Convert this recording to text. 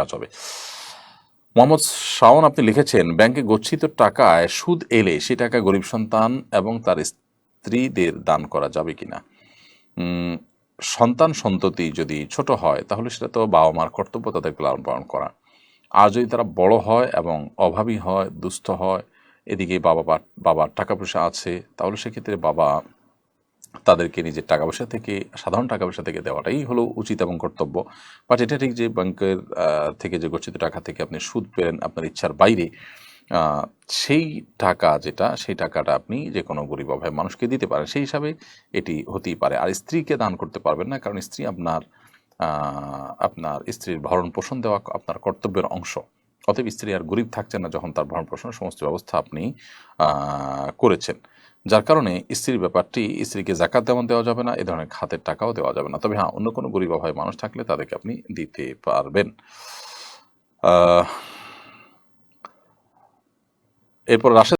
কাজ হবে। মোহাম্মদ শাওন আপনি লিখেছেন ব্যাংকে গচ্ছিত টাকায় সুদ এলে সে টাকা গরিব সন্তান এবং তার স্ত্রীদের দান করা যাবে কিনা? উম, সন্তান সন্ততি যদি ছোট হয় তাহলে সেটা তো বাবা মার কর্তব্য তাদেরকে লালন পালন করা। আর যদি তারা বড় হয় এবং অভাবী হয় দুস্থ হয় এদিকে বাবা বাবার টাকা পয়সা আছে তাহলে সেক্ষেত্রে বাবা তাদেরকে নিজের টাকা পয়সা থেকে, সাধারণ টাকা পয়সা থেকে দেওয়াটাই হলো উচিত এবং কর্তব্য। বাট এটা ঠিক যে ব্যাংকের থেকে যে গচ্ছিত টাকা থেকে আপনি সুদ পেলেন আপনার ইচ্ছার বাইরে সেই টাকা যেটা, সেই টাকাটা আপনি যে কোনো গরিব অভাব মানুষকে দিতে পারেন। সেই হিসাবে এটি হতেই পারে। আর স্ত্রীকে দান করতে পারবেন না, কারণ স্ত্রী আপনার আপনার স্ত্রীর ভরণ পোষণ দেওয়া আপনার কর্তব্যের অংশ। অতএব স্ত্রী আর গরিব থাকছেন না যখন তার ভরণ পোষণের সমস্ত ব্যবস্থা আপনি করেছেন। যার কারণে স্ত্রীর ব্যাপারটি স্ত্রীকে জাকাত তেমন দেওয়া যাবে না, এ ধরনের খাতের টাকাও দেওয়া যাবে না। তবে হ্যাঁ অন্য কোনো গরিব অভাবে মানুষ থাকলে তাদেরকে আপনি দিতে পারবেন। এরপর রাশেদ